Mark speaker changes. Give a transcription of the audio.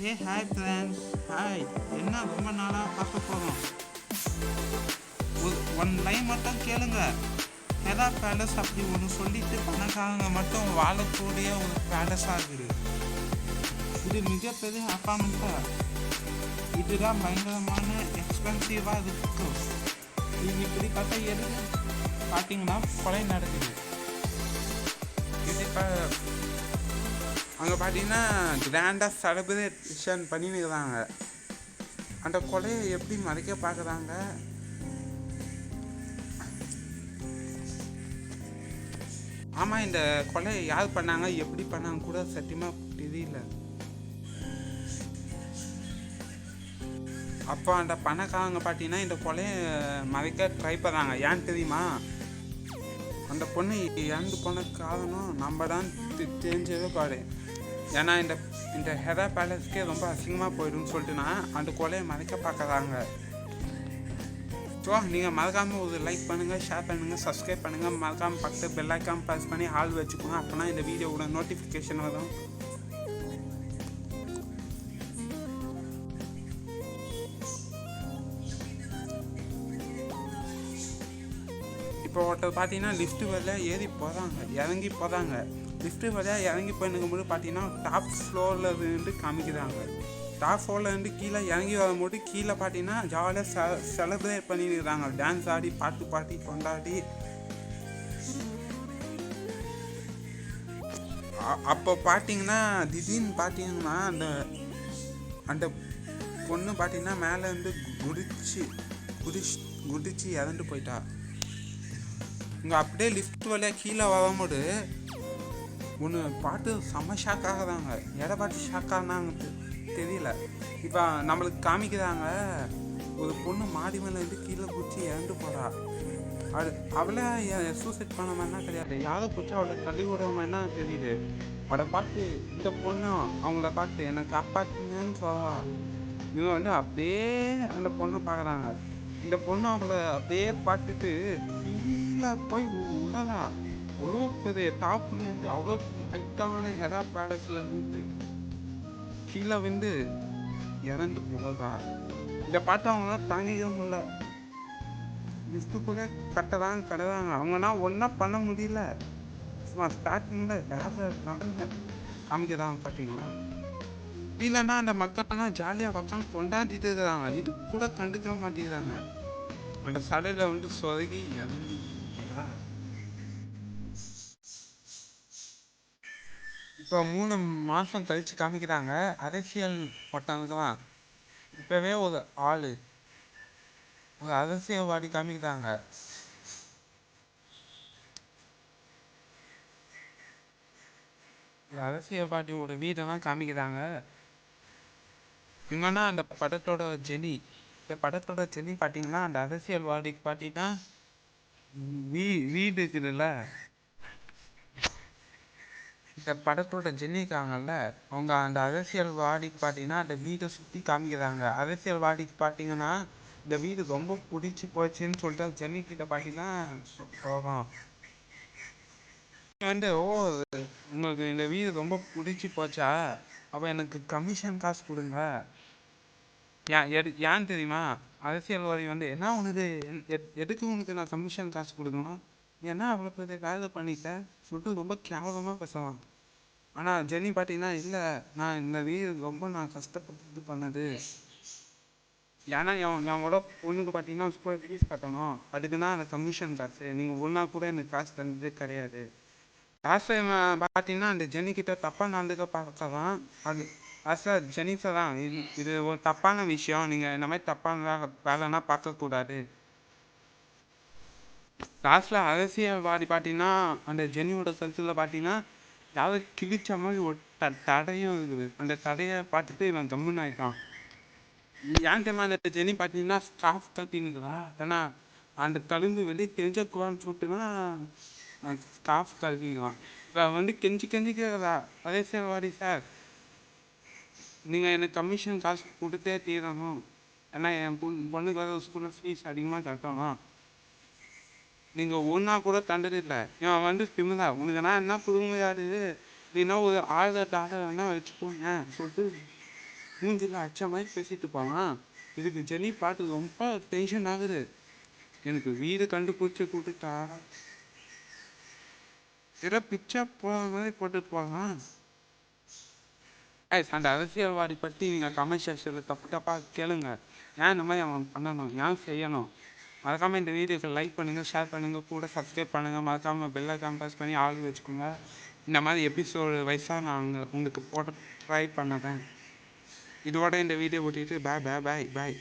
Speaker 1: ஏ hi friends hi என்ன ரொம்ப நாளாக பார்க்க போகிறோம் ஒன் லைன் மட்டும் கேளுங்க. ஹெரா பேலஸ் அப்படி ஒன்று சொல்லிட்டு பணக்காரங்க மட்டும் வாழக்கூடிய ஒரு பேலஸாக இருக்குது. இது மிகப்பெரிய அப்பார்ட்மெண்ட்டா இதுதான் பயங்கரமான எக்ஸ்பென்சிவாக இருக்கு. இது இப்படி பார்த்தா எது பார்த்தீங்கன்னா கொலை நடக்குது. இது இப்போ அங்கே பார்த்தீங்கன்னா கிராண்டாக செலிப்ரேஷன் பண்ணினுக்கிறாங்க அந்த கொலையை எப்படி மறைக்க பார்க்குறாங்க ஆமாம் இந்த கொலையை யார் பண்ணாங்க? எப்படி பண்ணாங்க கூட சத்தியமாக தெரியல. அப்போ அந்த பணக்காரங்க பார்த்தீங்கன்னா இந்த கொலையை மறைக்க ட்ரை பண்ணாங்க ஏன் தெரியுமா? அந்த பொண்ணு இறந்து போன காரணம் நம்ம தான் தெரிஞ்சதே பாரு. ஏன்னா இந்த இந்த ஹெதா பேலஸ்க்கே ரொம்ப அசிங்கமாக போயிடும்னு சொல்லிட்டுனா அந்த கொலையை மறைக்க பார்க்குறாங்க. ஸோ நீங்கள் மறக்காமல் ஒரு லைக் பண்ணுங்கள் ஷேர் பண்ணுங்கள் சப்ஸ்கிரைப் பண்ணுங்கள் மறக்காமல் பக்கத்து பெல் ப்ரெஸ் பண்ணி ஆள் வச்சுக்கோங்க. அப்போனா இந்த வீடியோவோட நோட்டிஃபிகேஷன் வரும். இப்போ ஒருத்தர் பார்த்தீங்கன்னா லிஃப்ட் வழியாக ஏறி போகிறாங்க இறங்கி போகிறாங்க லிஃப்ட் வழியாக இறங்கி போயிருக்கும்போது பார்த்தீங்கன்னா டாப் ஃப்ளோரில் இருந்து காமிக்கிறாங்க. டாப் ஃப்ளோரில் இருந்து கீழே இறங்கி வரும்போது கீழே பார்த்தீங்கன்னா ஜாலியாக செ செலிப்ரேட் பண்ணியிருக்கிறாங்க. டான்ஸ் ஆடி பாட்டு பாட்டி கொண்டாடி. அ- அப்போ பார்த்தீங்கன்னா திடீர்னு பார்த்தீங்கன்னா அந்த அந்த பொண்ணு பார்த்தீங்கன்னா மேலே இருந்து குடிச்சு குடிச்சு குடிச்சு இறந்து போயிட்டா. இங்கே அப்படியே லிஃப்ட் வழியாக கீழே வரும்போது ஒன்று பாட்டு செம்ம ஷாக் ஆகுறாங்க எடை பாட்டு ஷாக் தெரியல. இப்போ நம்மளுக்கு காமிக்கிறாங்க ஒரு பொண்ணு மாடி மேலே இருந்து கீழே குச்சி இறந்து போகிறா அது அவளை சூசைட் பண்ண மாதிரினா கிடையாது யாரை பிடிச்சி அவளை தள்ளி விடுற மாதிரினா தெரியுது. அவளை பார்த்து இந்த பொண்ணு அவங்கள பார்த்து என்னை காப்பாற்றுங்கன்னு சொல்லா இவங்க வந்து அப்படியே அந்த பொண்ணை பார்க்குறாங்க. இந்த பொண்ணு அவங்கள அப்படியே பார்த்துட்டு கீழே போய் உள்ளதா அவ்வளோ பெரிய டாப்ல அவ்வளோ ஹைட்டான ஹெரா பேலஸில் இருந்து கீழே வந்து இறந்து போகிறதா இதை பார்த்து அவங்களாம் தாங்கிக்க முடியல லிஸ்ட்டு கூட கட்டதான் கட்டுறாங்க அவங்கன்னா ஒன்றா பண்ண முடியல சும்மா ஸ்டார்டிங்கில் காமிக்கிறாங்க பார்த்தீங்களா இல்லைன்னா அந்த மக்கள்லாம் ஜாலியாக உட்காந்து கொண்டாடிட்டு இருக்கிறாங்க இது கூட கண்டுக்க மாட்டேங்கிறாங்க அந்த சடையில் வந்து சொருகி இறங்கி இப்போ மூணு மாதம் கழிச்சு காமிக்கிறாங்க. அரசியல் ஒருத்தவங்கலாம் இப்போவே ஒரு ஆள் ஒரு அரசியல்வாதி காமிக்கிறாங்க. இந்த அரசியல்வாதியோட வீடெல்லாம் காமிக்கிறாங்க. இவங்கன்னா அந்த படத்தோட ஜெனி. இந்த படத்தோட ஜெனி பார்த்தீங்கன்னா அந்த அரசியல்வாதிக்கு பார்த்தீங்கன்னா வீ வீடு இருக்குதுல்ல? இந்த படத்தோட ஜென்னிக்காங்கல்ல அவங்க அந்த அரசியல்வாதிக்கு பார்த்தீங்கன்னா அந்த வீட்டை சுற்றி காமிக்கிறாங்க. அரசியல்வாதிக்கு பார்த்தீங்கன்னா இந்த வீடு ரொம்ப பிடிச்சி போச்சுன்னு சொல்லிட்டு ஜென்னி கிட்ட பார்த்தீங்கன்னா போகும் வந்து ஓ உங்களுக்கு இந்த வீடு ரொம்ப பிடிச்சி போச்சா? அப்போ எனக்கு கமிஷன் காசு கொடுங்க. ஏன் எது ஏன் தெரியுமா? அரசியல்வாதி வந்து என்ன உனது? எதுக்கு உனக்கு நான் கமிஷன் காசு கொடுக்கணும்? என்ன அவ்வளோ பெரிய வேலை பண்ணிட்டேன் சொல்லிட்டு ரொம்ப கேவலமாக பேசுவான் ஆனால் ஜெனி பார்த்தீங்கன்னா இல்லை நான் இந்த வீடு ரொம்ப நான் கஷ்டப்பட்டு இது பண்ணது. ஏன்னா என் கூட பொண்ணுக்கு பார்த்தீங்கன்னா ஸ்கூல் ஃபீஸ் கட்டணும். அதுக்கு தான் அந்த கமிஷன் காசு. நீங்கள் ஒரு நாள் கூட எனக்கு காசு தந்ததே கிடையாது. காசு பார்த்தீங்கன்னா அந்த ஜெனி கிட்ட தப்பாக நடந்துக்க பார்க்கலாம் அது சார் ஜெனிஃபா தான். இது இது ஒரு தப்பான விஷயம். நீங்கள் இந்த மாதிரி தப்பான வேலை வேலைன்னா பார்க்கக்கூடாது லாஸ்ட்டில் அரசியல்வாதி பார்த்தீங்கன்னா அந்த ஜெனியோட கருத்தில் பார்த்தீங்கன்னா யாரும் கிழிச்ச மாதிரி ஒரு த தடையும் இருக்குது. அந்த தடையை பார்த்துட்டு இவன் கம்முன்னு ஆகிட்டான் ஏன் தெரியுமா அந்த ஜெனி பார்த்தீங்கன்னா ஸ்டாஃப் கட்டினுக்குதா ஏன்னா அந்த கழுந்து வெளியே தெரிஞ்சக்கூடாதுன்னு சொல்லிட்டுன்னா ஸ்டாஃப் கழுவிக்குவான் இப்போ வந்து கெஞ்சி கெஞ்சிக்கிறதா அரசியல்வாதி சார் நீங்கள் எனக்கு கமிஷன் காசு கொடுத்தே தீரணும். ஏன்னா என் பொண்ணு பொண்ணுக்கு ஸ்கூலில் ஃபீஸ் அதிகமாக கட்டணும். நீங்கள் ஒன்றா கூட தந்ததில்லை இவன் வந்து திமுதா உனக்கு நான் என்ன புதுமையாது இல்லைன்னா ஒரு ஆயிரம் டாலர் வேணா வச்சுக்கோங்க. சொல்லிட்டு மூஞ்சில அடிச்ச மாதிரி பேசிட்டு போவான் இதுக்கு ஜெனி பார்த்து ரொம்ப டென்ஷன் ஆகுது. எனக்கு வீடு கண்டுபிடிச்சி கொடுத்தா. ஏதோ பிச்சை போகிற மாதிரி போட்டுட்டு போகலாம் ஏய் அந்த அரசியல்வாதி பற்றி நீங்கள் கமெண்ட் செக்ஷனில் தப்பு தப்பாக கேளுங்க. ஏன் இந்த மாதிரி அவன் பண்ணணும்? ஏன் செய்யணும்? மறக்காமல் இந்த வீடியோக்கு லைக் பண்ணுங்கள் ஷேர் பண்ணுங்கள் கூட சப்ஸ்கிரைப் பண்ணுங்கள் மறக்காமல் பெல்லை கம்பேஸ் பண்ணி ஆள் வச்சுக்கோங்க. இந்த மாதிரி எபிசோடு வைஸாக நான் உங்களுக்கு போட ட்ரை பண்ணுறேன். இதோட இந்த வீடியோ ஓட்டிட்டு பாய் பாய் பாய் பாய்